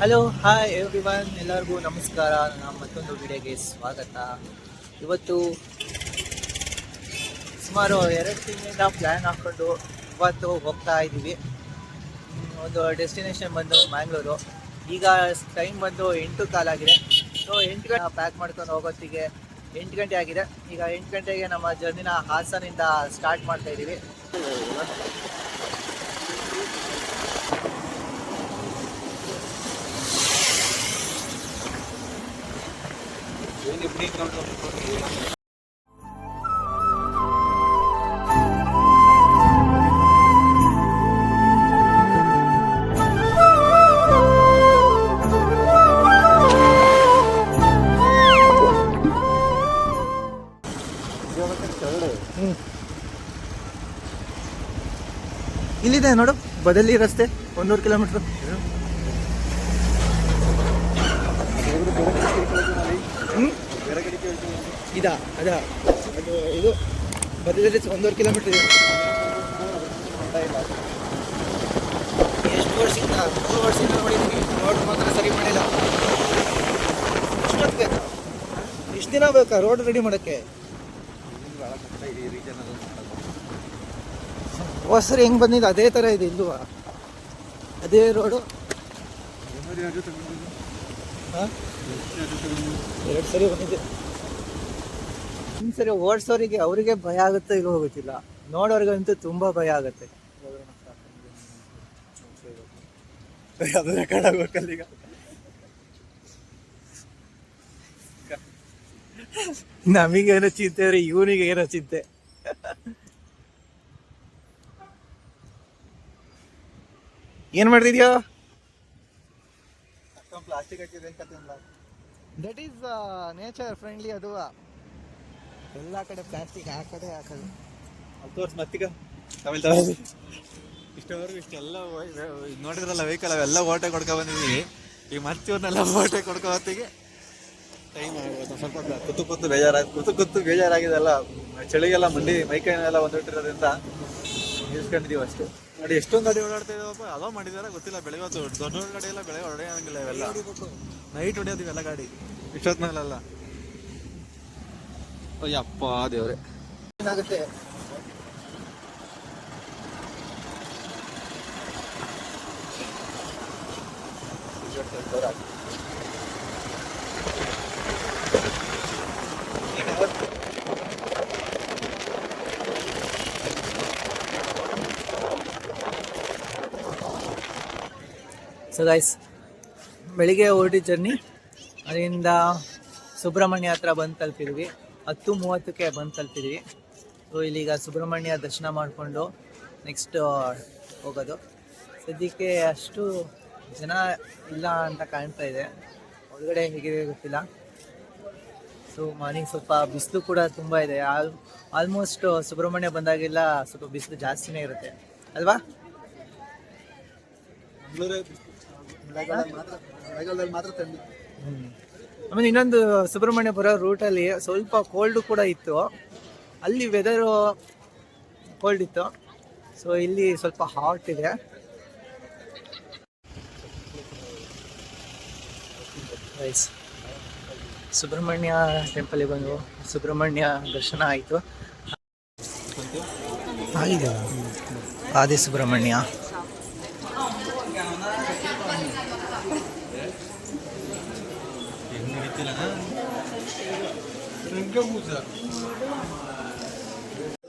Hello hi every one ಎಲ್ಲರಿಗೂ ನಮಸ್ಕಾರ. ನಮ್ಮ ಮತ್ತೊಂದು ವಿಡಿಯೋಗೆ ಸ್ವಾಗತ. ಇವತ್ತು ಸುಮಾರು ಎರಡು ತಿಂಗಳಿಂದ ಪ್ಲ್ಯಾನ್ ಹಾಕ್ಕೊಂಡು ಇವತ್ತು ಹೋಗ್ತಾ ಇದ್ದೀವಿ ಒಂದು ಡೆಸ್ಟಿನೇಷನ್ ಬಂದು ಮ್ಯಾಂಗ್ಳೂರು ಈಗ ಟೈಮ್ ಬಂದು ಎಂಟು ಕಾಲಾಗಿದೆ ಸೊ ಎಂಟು ಗಂಟೆ ಪ್ಯಾಕ್ ಮಾಡ್ಕೊಂಡು ಹೋಗೋತ್ತಿಗೆ ಎಂಟು ಗಂಟೆ ಆಗಿದೆ. ಈಗ ಎಂಟು ಗಂಟೆಗೆ ನಮ್ಮ ಜರ್ನಿನ ಹಾಸನಿಂದ ಸ್ಟಾರ್ಟ್ ಮಾಡ್ತಾ ಇದ್ದೀವಿ ಇಲ್ಲಿದೆ ನೋಡು ಬದಲಿ ರಸ್ತೆ ಒಂದೂರು ಕಿಲೋಮೀಟ್ರ್. ಇದಾ, ಅದ. ಅದು, ಇದು. ಬದಲಿ ರಸ್ತೆ ಒಂದೂವರೆ ಕಿಲೋಮೀಟ್ರ್ ಇದೆ. ಎಷ್ಟು ವರ್ಷದಿಂದ ಮೂರು ವರ್ಷದಿಂದ ನೋಡಿದ್ದೀನಿ ರೋಡ್ ಮಾತ್ರ ಸರಿ ಮಾಡಿಲ್ಲ. ಎಷ್ಟೊತ್ತು ಬೇಕಾ? ಇಷ್ಟು ದಿನ ಬೇಕಾ ರೋಡ್ ರೆಡಿ ಮಾಡೋಕ್ಕೆ? ಹೊಸರು ಹೆಂಗೆ ಬಂದಿದೆ? ಅದೇ ಥರ ಇದೆ ಇಲ್ವಾ? ಅದೇ ರೋಡು? ಎರಡು ಸರಿ ಬಂದಿದೆ ಒಂದು ಸರಿ ಓಡಿಸೋರಿಗೆ ಅವರಿಗೆ ಭಯ ಆಗುತ್ತೆ ಇಲ್ಲೋ ಹೋಗುತ್ತಿಲ್ಲ ನೋಡೋರಿಗಂತೂ ತುಂಬಾ ಭಯ ಆಗುತ್ತೆ. ಅದು ರೆಕಾರ್ಡ್ ಆಗ್ಬೇಕಲ್ಲ ಈಗ. ನಮಗೇನೋ ಚಿಂತೆ ರೀ ಇವನಿಗೆ ಏನೋ ಚಿಂತೆ. ಏನ್ ಮಾಡ್ತಿದ್ಯೋ? ಪ್ಲಾಸ್ಟಿಕ್ ಹಾಕಿದ್ರೆ ದಟ್ ಈಸ್ ನೇಚರ್ ಫ್ರೆಂಡ್ಲಿ ಅದು ಎಲ್ಲ ಕಡೆ ಪ್ಲಾಸ್ಟಿಕ್ ಹಾಕದೆ ಹಾಕೋದು. ತೋರ್ಸ್ ಮತ್ತೀಗ. ಇಷ್ಟವರೆಗೂ ಇಷ್ಟೆಲ್ಲ ನೋಡಿದ್ರಲ್ಲ ವೆಹಿಕಲ್ ಅವೆಲ್ಲ ಓಟೆ ಕೊಡ್ಕೊ ಬಂದಿದ್ದೀವಿ ಈ ಮತ್ತೆ ಇವ್ರನ್ನೆಲ್ಲ ಓಟೆ ಕೊಡ್ಕೊ ಹೊತ್ತಿಗೆ ಟೈಮ್ ಸ್ವಲ್ಪ ಕುತ್ತು ಕುತ್ತು ಕೂತು ಬೇಜಾರಾಗಿ, ಕುತ್ತು ಬೇಜಾರಾಗಿದೆ ಬೇಜಾರಾಗಿದೆಲ್ಲ ಚಳಿಗೆಲ್ಲ ಮಂಡಿ ಮೈಕೈನೆಲ್ಲ ಬಂದುಬಿಟ್ಟಿರೋದ್ರಿಂದ ನಿಲ್ಸ್ಕೊಂಡಿದ್ದೀವಿ ಅಷ್ಟೇ. ನೋಡಿ ಎಷ್ಟೊಂದು ಗಾಡಿ ಓಡಾಡ್ತಾ ಇದಾವಪ್ಪ. ಅದೋ ಮಾಡಿದಾರ? ಗೊತ್ತಿಲ್ಲ. ಬೆಳಗ್ಗೆ ಹೊತ್ತು ದೊಡ್ಡ ದೊಡ್ಡ ಗಾಡಿ ಎಲ್ಲ ಬೆಳಗ್ಗೆ ಹೊಡೆಯಂಗಿಲ್ಲ ಇವೆಲ್ಲ. ನೈಟ್ ಹೊಡೆಯೋದು ಇವೆಲ್ಲ ಗಾಡಿ. ಇಷ್ಟೊತ್ತು ಮೇಲೆಲ್ಲ. ಅಯ್ಯಪ್ಪ ದೇವ್ರೆ. ಏನಾಗುತ್ತೆ? ಸೊ ಗೈಸ್ ಬೆಳಿಗ್ಗೆ ಹೊರಟಿ ಜರ್ನಿ ಅಲ್ಲಿಂದ ಸುಬ್ರಹ್ಮಣ್ಯ ಹತ್ರ ಬಂದು ತಲುಪಿದ್ವಿ. ಹತ್ತು ಮೂವತ್ತಕ್ಕೆ ಬಂದು ತಲುಪಿದ್ವಿ. ಸೊ ಇಲ್ಲಿಗ ಸುಬ್ರಹ್ಮಣ್ಯ ದರ್ಶನ ಮಾಡಿಕೊಂಡು ನೆಕ್ಸ್ಟ್ ಹೋಗೋದು. ಸದ್ಯಕ್ಕೆ ಅಷ್ಟು ಜನ ಇಲ್ಲ ಅಂತ ಕಾಣ್ತಾ ಇದೆ. ಒಳಗಡೆ ಹೇಗಿದೆ ಗೊತ್ತಿಲ್ಲ. ಸೊ ಮಾರ್ನಿಂಗ್ ಸ್ವಲ್ಪ ಬಿಸಿಲು ಕೂಡ ತುಂಬ ಇದೆ. ಆಲ್ ಆಲ್ಮೋಸ್ಟ್ ಸುಬ್ರಹ್ಮಣ್ಯ ಬಂದಾಗೆಲ್ಲ ಸ್ವಲ್ಪ ಬಿಸಿಲು ಜಾಸ್ತಿನೇ ಇರುತ್ತೆ. ಅಲ್ವಾ? ಮಳೆಗಾಲದಲ್ಲಿ ಮಾತ್ರ ಥಂಡಿ ಹ್ಮ್. ಆಮೇಲೆ ಇನ್ನೊಂದು ಸುಬ್ರಹ್ಮಣ್ಯಪುರ ಬರೋ ರೂಟಲ್ಲಿ ಸ್ವಲ್ಪ ಕೋಲ್ಡ್ ಕೂಡ ಇತ್ತು. ಅಲ್ಲಿ ವೆದರು ಕೋಲ್ಡ್ ಇತ್ತು. ಸೊ ಇಲ್ಲಿ ಸ್ವಲ್ಪ ಹಾಟ್ ಇದೆ. ಸುಬ್ರಹ್ಮಣ್ಯ ಸುಬ್ರಹ್ಮಣ್ಯ ಟೆಂಪಲ್ಗೆ ಬಂದು ಸುಬ್ರಹ್ಮಣ್ಯ ದರ್ಶನ ಆಯಿತು. ಆಗಿದೆ. ಆದಿ ಸುಬ್ರಹ್ಮಣ್ಯ.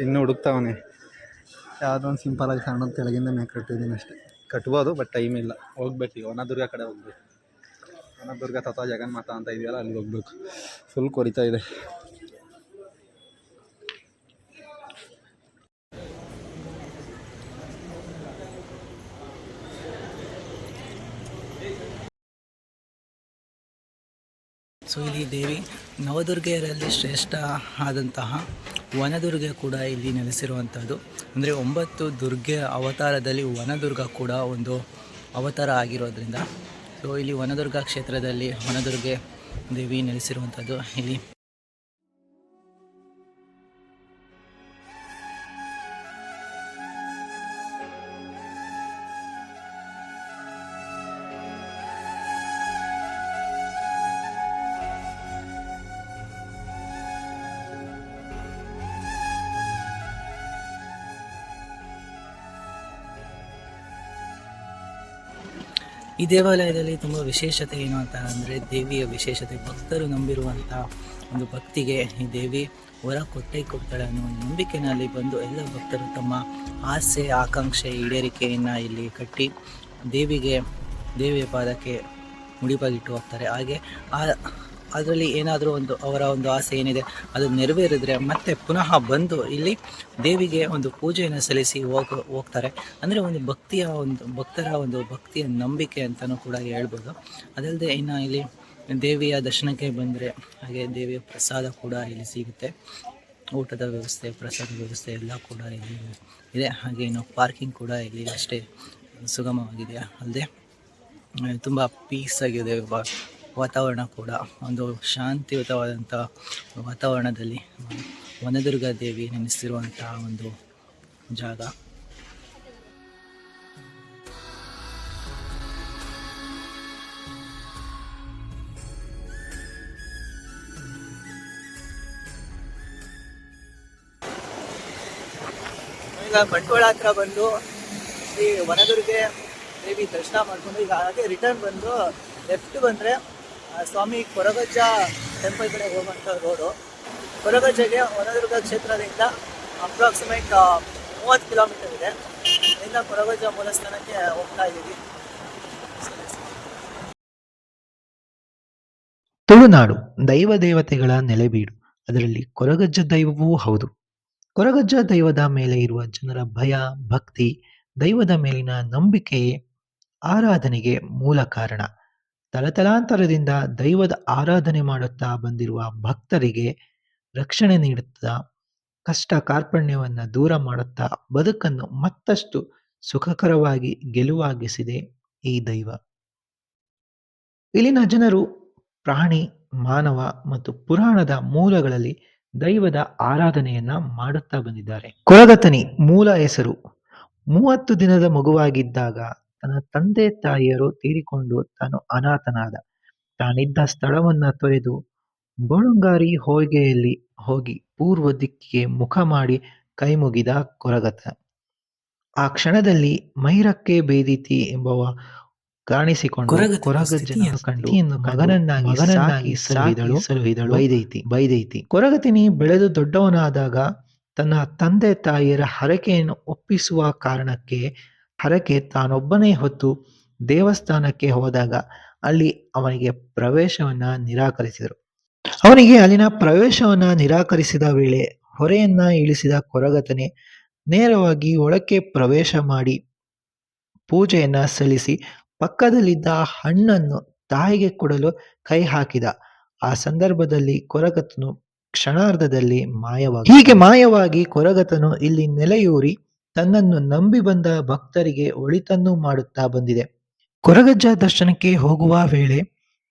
ಇನ್ನು ಹುಡುಕ್ತಾವನೆ ಯಾವುದೋ ಒಂದು ಸಿಂಪಲ್ ಆಗಿ ಸಣ್ಣ ಕೆಳಗಿಂದ ಮೇಲೆ ಕಟ್ಟಿದ್ದೀನಿ ಅಷ್ಟೇ. ಕಟ್ಬೋದು ಬಟ್ ಟೈಮ್ ಇಲ್ಲ. ಹೋಗ್ಬೇಕು ವನದುರ್ಗ ಕಡೆ ಹೋಗ್ಬೇಕು. ವನದುರ್ಗ, ತತ್ವ ಜಗನ್ಮಾತ ಅಂತ ಇದೆಯಲ್ಲ, ಅಲ್ಲಿಗೆ ಹೋಗ್ಬೇಕು. ಫುಲ್ ಕೊರಿತಾ ಇದೆ. ಸೊ ಇಲ್ಲಿ ದೇವಿ ನವದುರ್ಗೆಯರಲ್ಲಿ ಶ್ರೇಷ್ಠ ಆದಂತಹ ವನದುರ್ಗೆ ಕೂಡ ಇಲ್ಲಿ ನೆಲೆಸಿರುವಂಥದ್ದು. ಅಂದರೆ ಒಂಬತ್ತು ದುರ್ಗೆ ಅವತಾರದಲ್ಲಿ ವನದುರ್ಗ ಕೂಡ ಒಂದು ಅವತಾರ ಆಗಿರೋದ್ರಿಂದ. ಸೊ ಇಲ್ಲಿ ವನದುರ್ಗ ಕ್ಷೇತ್ರದಲ್ಲಿ ವನದುರ್ಗೆ ದೇವಿ ನೆಲೆಸಿರುವಂಥದ್ದು ಇಲ್ಲಿ. ಈ ದೇವಾಲಯದಲ್ಲಿ ತುಂಬ ವಿಶೇಷತೆ ಏನು ಅಂತ ಅಂದರೆ ದೇವಿಯ ವಿಶೇಷತೆ. ಭಕ್ತರು ನಂಬಿರುವಂಥ ಒಂದು ಭಕ್ತಿಗೆ ಈ ದೇವಿ ಹೊರ ಕೊಟ್ಟೆ ಕೊಡ್ತಾಳೆ ಅನ್ನೋ ಒಂದು ನಂಬಿಕೆನಲ್ಲಿ ಬಂದು ಎಲ್ಲ ಭಕ್ತರು ತಮ್ಮ ಆಸೆ, ಆಕಾಂಕ್ಷೆ, ಈಡೇರಿಕೆಯನ್ನು ಇಲ್ಲಿ ಕಟ್ಟಿ ದೇವಿಗೆ, ದೇವಿಯ ಪಾದಕ್ಕೆ ಮುಡಿಪಾಗಿಟ್ಟು ಹೋಗ್ತಾರೆ. ಹಾಗೆ ಆ ಅದರಲ್ಲಿ ಏನಾದರೂ ಒಂದು ಅವರ ಒಂದು ಆಸೆ ಏನಿದೆ, ಅದು ನೆರವೇರಿದ್ರೆ ಮತ್ತೆ ಪುನಃ ಬಂದು ಇಲ್ಲಿ ದೇವಿಗೆ ಒಂದು ಪೂಜೆಯನ್ನು ಸಲ್ಲಿಸಿ ಹೋಗ, ಹೋಗ್ತಾರೆ. ಅಂದರೆ ಒಂದು ಭಕ್ತಿಯ ಒಂದು, ಭಕ್ತರ ಒಂದು ಭಕ್ತಿಯ ನಂಬಿಕೆ ಅಂತಲೂ ಕೂಡ ಹೇಳ್ಬೋದು. ಅದಲ್ಲದೆ ಇನ್ನು ಇಲ್ಲಿ ದೇವಿಯ ದರ್ಶನಕ್ಕೆ ಬಂದರೆ ಹಾಗೆ ದೇವಿಯ ಪ್ರಸಾದ ಕೂಡ ಇಲ್ಲಿ ಸಿಗುತ್ತೆ. ಊಟದ ವ್ಯವಸ್ಥೆ, ಪ್ರಸಾದ ವ್ಯವಸ್ಥೆ ಎಲ್ಲ ಕೂಡ ಇಲ್ಲಿ ಇದೆ. ಹಾಗೆ ಇನ್ನು ಪಾರ್ಕಿಂಗ್ ಕೂಡ ಇಲ್ಲಿ ಅಷ್ಟೇ ಸುಗಮವಾಗಿದೆ. ಅಲ್ಲದೆ ತುಂಬ ಪೀಸ್ ಆಗಿದೆ. ವಾತಾವರಣ ಕೂಡ ಒಂದು ಶಾಂತಿಯುತವಾದಂಥ ವಾತಾವರಣದಲ್ಲಿ ವನದುರ್ಗ ದೇವಿ ನೆನೆಸಿರುವಂತಹ ಒಂದು ಜಾಗ. ಈಗ ಬಂಟ್ವಾಳ ಹತ್ರ ಬಂದು ಈ ವನದುರ್ಗೆ ದೇವಿ ದರ್ಶನ ಮಾಡ್ಕೊಂಡು ಈಗ ಹಾಗೆ ರಿಟರ್ನ್ ಬಂದು ಲೆಫ್ಟ್ ಬಂದರೆ ಸ್ವಾಮಿ ಕೊರಗಜ್ಜ ಟೆಂಪಲ್ ಕಡೆ ಹೋಗುವಂಥ ರೋಡು ಕೊರಗಜ್ಜಗೆ ಹೊನದುರ್ಗ ಕ್ಷೇತ್ರದಿಂದ ಅಪ್ರಾಕ್ಸಿಮೇಟ್ ಮೂವತ್ತು ಕಿಲೋಮೀಟರ್ ಇದೆ. ಅಲ್ಲಿಂದ ಕೊರಗಜ್ಜ ಮೂಲಸ್ಥಾನಕ್ಕೆ ಹೋಗ್ತಾ ಇದ್ದೀವಿ. ತುಳುನಾಡು ದೈವ ದೇವತೆಗಳ ನೆಲೆಬೀಡು. ಅದರಲ್ಲಿ ಕೊರಗಜ್ಜ ದೈವವೂ ಹೌದು. ಕೊರಗಜ್ಜ ದೈವದ ಮೇಲೆ ಇರುವ ಜನರ ಭಯ, ಭಕ್ತಿ ದೈವದ ಮೇಲಿನ ನಂಬಿಕೆಯೇ ಆರಾಧನೆಗೆ ಮೂಲ ಕಾರಣ. ತಲತಲಾಂತರದಿಂದ ದೈವದ ಆರಾಧನೆ ಮಾಡುತ್ತಾ ಬಂದಿರುವ ಭಕ್ತರಿಗೆ ರಕ್ಷಣೆ ನೀಡುತ್ತಾ ಕಷ್ಟ ಕಾರ್ಪಣ್ಯವನ್ನು ದೂರ ಮಾಡುತ್ತಾ ಬದುಕನ್ನು ಮತ್ತಷ್ಟು ಸುಖಕರವಾಗಿ ಗೆಲುವಾಗಿಸಿದೆ ಈ ದೈವ. ಇಲ್ಲಿನ ಜನರು ಪ್ರಾಣಿ, ಮಾನವ ಮತ್ತು ಪುರಾಣದ ಮೂಲಗಳಲ್ಲಿ ದೈವದ ಆರಾಧನೆಯನ್ನ ಮಾಡುತ್ತಾ ಬಂದಿದ್ದಾರೆ. ಕೊರಗತನಿ ಮೂಲ ಹೆಸರು. ಮೂವತ್ತು ದಿನದ ಮಗುವಾಗಿದ್ದಾಗ ತನ್ನ ತಂದೆ ತಾಯಿಯರು ತೀರಿಕೊಂಡು ತಾನು ಅನಾಥನಾದ. ತಾನಿದ್ದ ಸ್ಥಳವನ್ನ ತೊರೆದು ಬಳುಂಗಾರಿ ಹೋಯ್ಗೆಯಲ್ಲಿ ಹೋಗಿ ಪೂರ್ವ ದಿಕ್ಕಿಗೆ ಮುಖ ಮಾಡಿ ಕೈ ಮುಗಿದ ಕೊರಗತ. ಆ ಕ್ಷಣದಲ್ಲಿ ಮೈರಕ್ಕೆ ಬೇದಿತಿ ಎಂಬವ ಕಾಣಿಸಿಕೊಂಡು ಕೊರಗತಿಯನ್ನು ಕೊರಗಜ್ಜನ ಕಂಡು ಮಗನನ್ನಾಗಿ ಮಗನನ್ನಾಗಿ ಸಲುಹಿದಳು ಸಲುಹಿದಳು ಬೈದೈತಿ ಬೈದೈತಿ. ಕೊರಗತಿನಿ ಬೆಳೆದು ದೊಡ್ಡವನಾದಾಗ ತನ್ನ ತಂದೆ ತಾಯಿಯರ ಹರಕೆಯನ್ನು ಒಪ್ಪಿಸುವ ಕಾರಣಕ್ಕೆ ಹರಕೆ ತಾನೊಬ್ಬನೇ ಹೊತ್ತು ದೇವಸ್ಥಾನಕ್ಕೆ ಹೋದಾಗ ಅಲ್ಲಿ ಅವನಿಗೆ ಪ್ರವೇಶವನ್ನ ನಿರಾಕರಿಸಿದರು. ಅವನಿಗೆ ಅಲ್ಲಿನ ಪ್ರವೇಶವನ್ನ ನಿರಾಕರಿಸಿದ ವೇಳೆ ಹೊರೆಯನ್ನ ಇಳಿಸಿದ ಕೊರಗತನೆ ನೇರವಾಗಿ ಒಳಕ್ಕೆ ಪ್ರವೇಶ ಮಾಡಿ ಪೂಜೆಯನ್ನ ಸಲ್ಲಿಸಿ ಪಕ್ಕದಲ್ಲಿದ್ದ ಹಣ್ಣನ್ನು ತಾಯಿಗೆ ಕೊಡಲು ಕೈ ಹಾಕಿದ. ಆ ಸಂದರ್ಭದಲ್ಲಿ ಕೊರಗತನು ಕ್ಷಣಾರ್ಧದಲ್ಲಿ ಮಾಯವಾಗಿ ಹೀಗೆ ಮಾಯವಾಗಿ ಕೊರಗತನು ಇಲ್ಲಿ ನೆಲೆಯೂರಿ ತನ್ನನ್ನು ನಂಬಿ ಬಂದ ಭಕ್ತರಿಗೆ ಒಳಿತನ್ನು ಮಾಡುತ್ತಾ ಬಂದಿದೆ. ಕೊರಗಜ್ಜ ದರ್ಶನಕ್ಕೆ ಹೋಗುವ ವೇಳೆ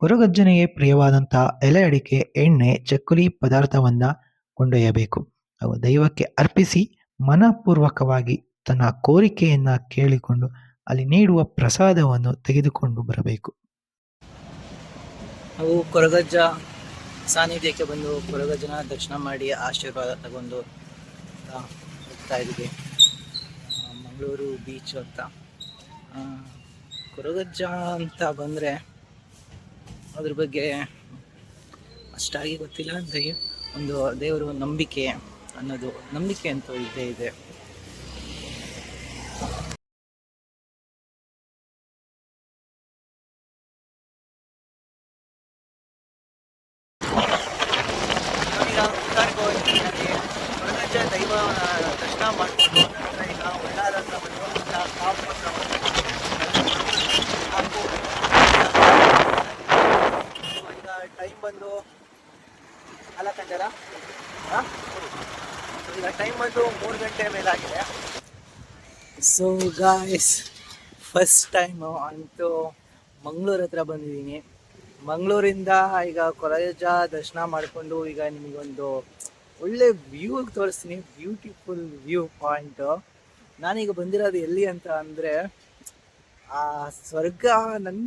ಕೊರಗಜ್ಜನಿಗೆ ಪ್ರಿಯವಾದಂಥ ಎಲೆ ಅಡಿಕೆ, ಎಣ್ಣೆ, ಚಕ್ಕುಲಿ ಪದಾರ್ಥವನ್ನ ಕೊಂಡೊಯ್ಯಬೇಕು. ಅವು ದೈವಕ್ಕೆ ಅರ್ಪಿಸಿ ಮನಪೂರ್ವಕವಾಗಿ ತನ್ನ ಕೋರಿಕೆಯನ್ನ ಕೇಳಿಕೊಂಡು ಅಲ್ಲಿ ನೀಡುವ ಪ್ರಸಾದವನ್ನು ತೆಗೆದುಕೊಂಡು ಬರಬೇಕು. ಅವು ಕೊರಗಜ್ಜ ಸಾನ್ನಿಧ್ಯಕ್ಕೆ ಬಂದು ಕೊರಗಜ್ಜನ ದರ್ಶನ ಮಾಡಿ ಆಶೀರ್ವಾದ ತಗೊಂಡು ಹೋಗ್ತಾ ಇದ್ದೀವಿ. ಮಂಗಳೂರು ಬೀಚ್ ಅಂತ. ಕೊರಗಜ್ಜ ಅಂತ ಬಂದರೆ ಅದ್ರ ಬಗ್ಗೆ ಅಷ್ಟಾಗಿ ಗೊತ್ತಿಲ್ಲ. ಅಂದರೆ ಒಂದು ದೇವರು ನಂಬಿಕೆ ಅನ್ನೋದು ನಂಬಿಕೆ ಅಂತ ಇದೆ ಇದೆ ನಾವೀಗ ಉತ್ತಾರಕ್ಕೆ ಹೋಗ್ತೀವಿ ಕೊರಗಜ್ಜ ದೈವ ದರ್ಶನ ಮಾಡಿಕೊಂಡು ನಂತರ ಈಗ ಉಳ್ಳಾಲ ಹತ್ರ ಬಂದು ಈಗ ಕಾಪು ಹತ್ರ ಬಂದು ಕಾಪು ಈಗ ಟೈಮ್ ಬಂದು ಅಲ್ಲ ಕಂಡರ ಈಗ ಟೈಮ್ ಬಂದು ಮೂರು ಗಂಟೆ ಸೊ ಗಾಯ್ಸ್ ಫಸ್ಟ್ ಟೈಮು ಅಂತೂ ಮಂಗಳೂರು ಹತ್ರ ಬಂದಿದ್ದೀನಿ. ಮಂಗಳೂರಿಂದ ಈಗ ಕೊಲೇಜ ದರ್ಶನ ಮಾಡಿಕೊಂಡು ಈಗ ನಿಮಗೊಂದು ಒಳ್ಳೆ ವ್ಯೂ ತೋರಿಸ್ತೀನಿ. ಬ್ಯೂಟಿಫುಲ್ ವ್ಯೂ ಪಾಯಿಂಟು ನಾನೀಗ ಬಂದಿರೋದು ಎಲ್ಲಿ ಅಂತ ಅಂದರೆ, ಆ ಸ್ವರ್ಗ ನನ್,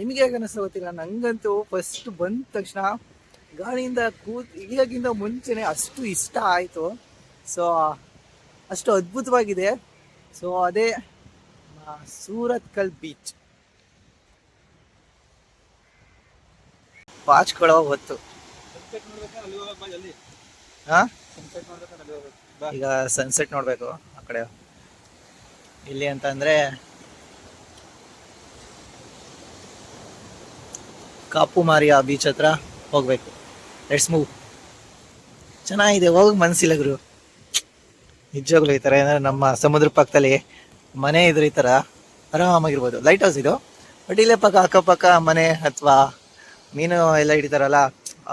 ನಿಮಗೆ ಹೇಗೆ ಅನ್ನಿಸ್ತಾ ಗೊತ್ತಿಲ್ಲ ನನಗಂತೂ ಫಸ್ಟ್ ಬಂದ ತಕ್ಷಣ ಗಾಳಿಯಿಂದ ಕೂತ್ ಇಳಿಯೋಕ್ಕಿಂತ ಮುಂಚೆನೆ ಅಷ್ಟು ಇಷ್ಟ ಆಯಿತು. ಸೊ ಅಷ್ಟು ಅದ್ಭುತವಾಗಿದೆ. ಸೊ ಅದೇ ಸೂರತ್ಕಲ್ ಸೂರತ್ ಕಲ್ ಬೀಚ್. ಬಾಚ್ಕೊಳ್ಳೋ ಹೊತ್ತು. ಈಗ ಸನ್ಸೆಟ್ ನೋಡ್ಬೇಕು ಆ ಕಡೆ. ಇಲ್ಲಿ ಅಂತ ಅಂದ್ರೆ ಕಾಪು ಮಾರಿಯ ಬೀಚ್ ಹತ್ರ ಹೋಗ್ಬೇಕು. ಲೆಟ್ಸ್ ಮೂವ್ ಚೆನ್ನಾಗಿದೆ, ಹೋಗಕ್ ಮನ್ಸಿಲ್ಲ ಗುರು. ನಿಜವಾಗ್ಲೂ ಈ ಥರ ಏನಾದ್ರು ನಮ್ಮ ಸಮುದ್ರ ಪಕ್ಕದಲ್ಲಿ ಮನೆ ಇದ್ರೆ ಈ ಥರ ಆರಾಮಾಗಿರ್ಬೋದು. ಲೈಟ್ ಹೌಸ್ ಇದು. ಬಟ್ ಇಲ್ಲೇ ಪಕ್ಕ ಅಕ್ಕಪಕ್ಕ ಮನೆ ಅಥವಾ ಮೀನು ಎಲ್ಲ ಹಿಡಿತಾರಲ್ಲ,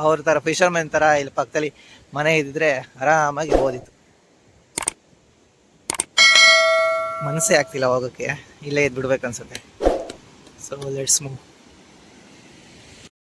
ಅವ್ರ ಥರ ಫಿಶರ್ಮೆನ್ ಥರ ಇಲ್ಲಿ ಪಕ್ಕದಲ್ಲಿ ಮನೆ ಇದ್ದಿದ್ರೆ ಆರಾಮಾಗಿ ಇರ್ಬೋದಿತ್ತು ಮನಸ್ಸೇ ಆಗ್ತಿಲ್ಲ ಹೋಗೋಕ್ಕೆ. ಇಲ್ಲೇ ಇದ್ದು ಬಿಡ್ಬೇಕು ಅನ್ಸುತ್ತೆ. So let's move